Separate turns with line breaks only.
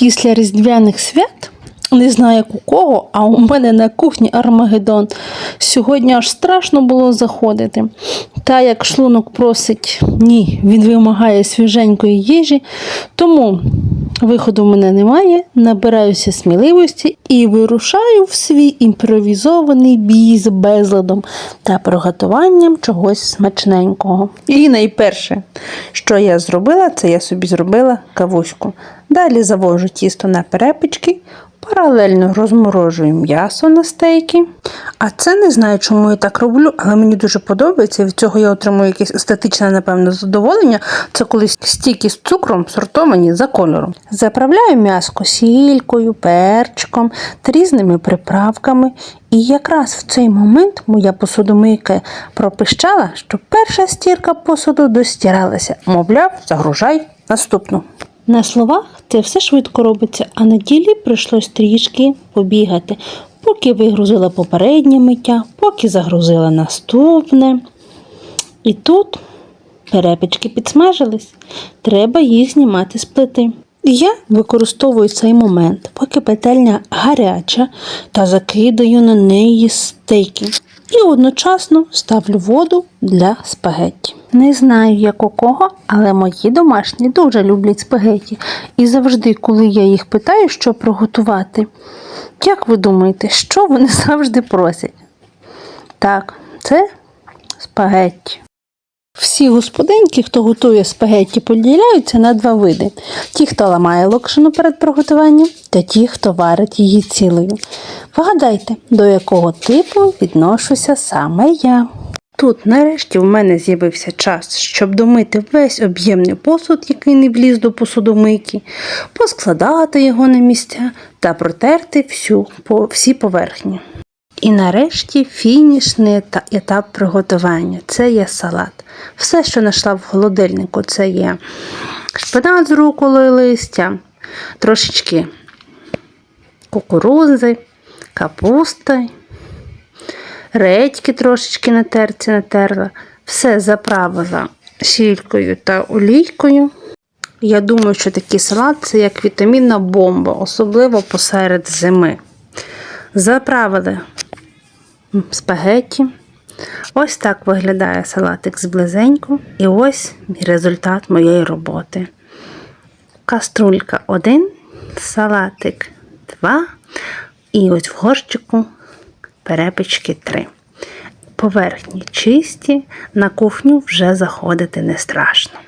Після різдвяних свят, не знаю як у кого, а у мене на кухні Армагеддон. Сьогодні аж страшно було заходити. Та як шлунок просить, ні, він вимагає свіженької їжі, тому виходу в мене немає, набираюся сміливості і вирушаю в свій імпровізований бій з безладом та приготуванням чогось смачненького. І найперше, що я зробила, це я собі зробила кавуську. Далі завожу тісто на перепічки, паралельно розморожую м'ясо на стейки. А це не знаю, чому я так роблю, але мені дуже подобається. Від цього я отримую якесь естетичне, напевно, задоволення. Це коли стійки з цукром сортовані за кольором. Заправляю м'яско сількою, перчиком та різними приправками. І якраз в цей момент моя посудомийка пропищала, що перша стірка посуду достиралася. Мовляв, загружай наступну. На словах це все швидко робиться, а на ділі прийшлось трішки побігати, поки вигрузила попереднє миття, поки загрузила наступне. І тут перепічки підсмажились. Треба їх знімати з плити. Я використовую цей момент, поки петельня гаряча, та закидаю на неї стейки. І одночасно ставлю воду для спагетті. Не знаю, як у кого, але мої домашні дуже люблять спагетті. І завжди, коли я їх питаю, що приготувати, як ви думаєте, що вони завжди просять? Так, це спагетті. Всі господинки, хто готує спагетті, поділяються на два види: ті, хто ламає локшину перед приготуванням, та ті, хто варить її цілою. Вгадайте, до якого типу відношуся саме я. Тут нарешті в мене з'явився час, щоб домити весь об'ємний посуд, який не вліз до посудомийки, поскладати його на місця та протерти всю, по, всі поверхні. І нарешті фінішний ета- етап приготування це є салат. Все, що знайшла в холодильнику, це є шпинат з руколою листя, трошечки кукурузи, капусти, редьки трошечки на терці натерла. Все заправила сількою та олійкою. Я думаю, що такий салат це як вітамінна бомба, особливо посеред зими. Заправили спагетті. Ось так виглядає салатик зблизеньку. І ось результат моєї роботи. Каструлька 1, салатик 2. І ось в горщику перепічки 3. Поверхні чисті, на кухню вже заходити не страшно.